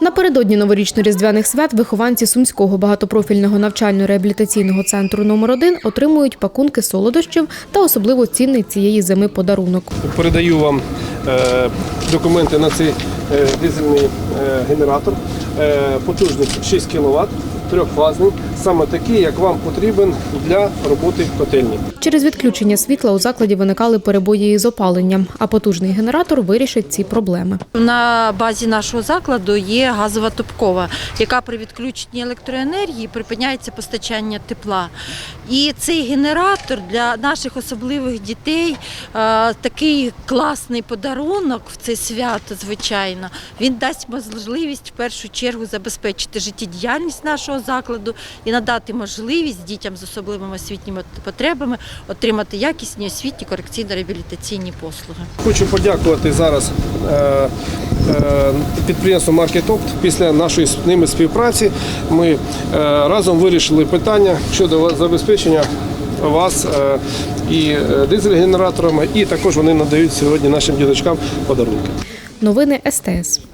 Напередодні новорічно-різдвяних свят вихованці Сумського багатопрофільного навчально-реабілітаційного центру номер 1 отримують пакунки солодощів та особливо цінний цієї зими подарунок. Передаю вам е, документи на цей е, дизельний е, генератор. потужність 6 кВт, трьохфазний, саме такий, як вам потрібен для роботи в котельні. Через відключення світла у закладі виникали перебої із опаленням, а потужний генератор вирішить ці проблеми. На базі нашого закладу є газова топкова, яка при відключенні електроенергії припиняється постачання тепла. І цей генератор для наших особливих дітей е, такий класний подарунок в це свято, звичайно. Він дасть можливість в першу чергу забезпечити життєдіяльність нашого закладу і надати можливість дітям з особливими освітніми потребами отримати якісні освітні корекційно-реабілітаційні послуги. Хочу подякувати зараз е, е, підприємству Маркетопт. Після нашої з ними співпраці ми е, разом вирішили питання щодо забезпечення вас і дизель-генераторами, і також вони надають сьогодні нашим діточкам подарунки. Новини СТС.